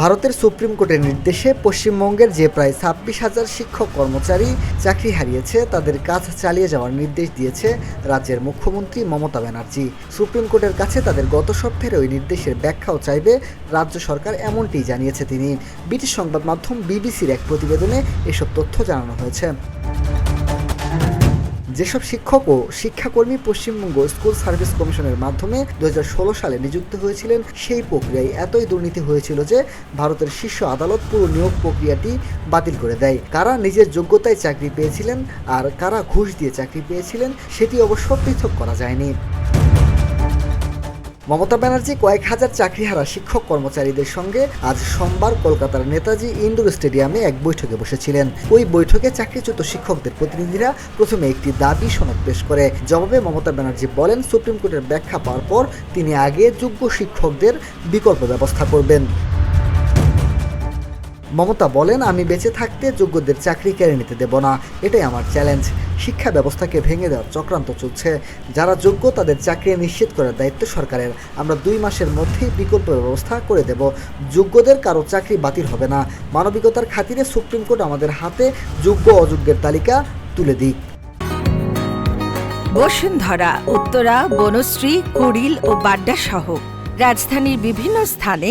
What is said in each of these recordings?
ভারতের সুপ্রিম কোর্টের নির্দেশে পশ্চিমবঙ্গের যে প্রায় ছাব্বিশ হাজার শিক্ষক কর্মচারী চাকরি হারিয়েছে, তাদের কাজ চালিয়ে যাওয়ার নির্দেশ দিয়েছে রাজ্যের মুখ্যমন্ত্রী মমতা ব্যানার্জি। সুপ্রিম কোর্টের কাছে তাদের গত সপ্তাহের ওই নির্দেশের ব্যাখ্যাও চাইবে রাজ্য সরকার এমনটি জানিয়েছে তিনি। ব্রিটিশ সংবাদ মাধ্যম বিবিসির এক প্রতিবেদনে এসব তথ্য জানানো হয়েছে। যেসব শিক্ষক ও শিক্ষাকর্মী পশ্চিমবঙ্গ স্কুল সার্ভিস কমিশনের মাধ্যমে দু হাজার ষোলো সালে নিযুক্ত হয়েছিলেন, সেই প্রক্রিয়ায় এতই দুর্নীতি হয়েছিল যে ভারতের শীর্ষ আদালত পুরো নিয়োগ প্রক্রিয়াটি বাতিল করে দেয়। কারা নিজের যোগ্যতায় চাকরি পেয়েছিলেন আর কারা ঘুষ দিয়ে চাকরি পেয়েছিলেন, সেটি অবশ্য পৃথক করা যায়নি। মমতা ব্যানার্জি কয়েক হাজার চাকরিহারা শিক্ষক কর্মচারীদের সঙ্গে আজ সোমবার কলকাতার নেতাজি ইন্ডোর স্টেডিয়ামে এক বৈঠকে বসেছিলেন। ওই বৈঠকে চাকরিচ্যুত শিক্ষকদের প্রতিনিধিরা প্রথমে একটি দাবি সনদ পেশ করে। জবাবে মমতা ব্যানার্জি বলেন, সুপ্রিম কোর্টের ব্যাখ্যা পাওয়ার পর তিনি আগে যোগ্য শিক্ষকদের বিকল্প ব্যবস্থা করবেন। মমতা বলেন, আমি বেঁচে থাকতে যোগ্যদের চাকরি কেড়ে নিতে দেব না। এটাই আমার চ্যালেঞ্জ শিক্ষা ব্যবস্থাকে ভেঙে দেওয়ার চক্রান্ত চলছে। যারা যোগ্য, তাদের চাকরি নিশ্চিত করার দায়িত্ব সরকারের। আমরা দুই মাসের মধ্যেই বিকল্প ব্যবস্থা করে দেব। যোগ্যদের কারও চাকরি বাতিল হবে না। মানবিকতার খাতিরে সুপ্রিম কোর্ট আমাদের হাতে যোগ্য অযোগ্যের তালিকা তুলে দিক। বসুন্ধরা, উত্তরা, বনশ্রী, কুড়িল ও বাড্ডা সহ রাজধানীর বিভিন্ন স্থানে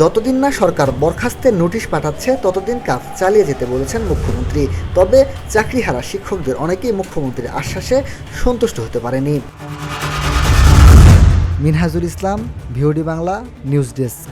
যতদিন না সরকার বরখাস্তের নোটিশ পাঠাচ্ছে, ততদিন কাজ চালিয়ে যেতে বলেছেন মুখ্যমন্ত্রী। তবে চাকরিহারা শিক্ষকদের অনেকেই মুখ্যমন্ত্রীর আশ্বাসে সন্তুষ্ট হতে পারেনি। Minhajul Islam, V O D Bangla, news desk.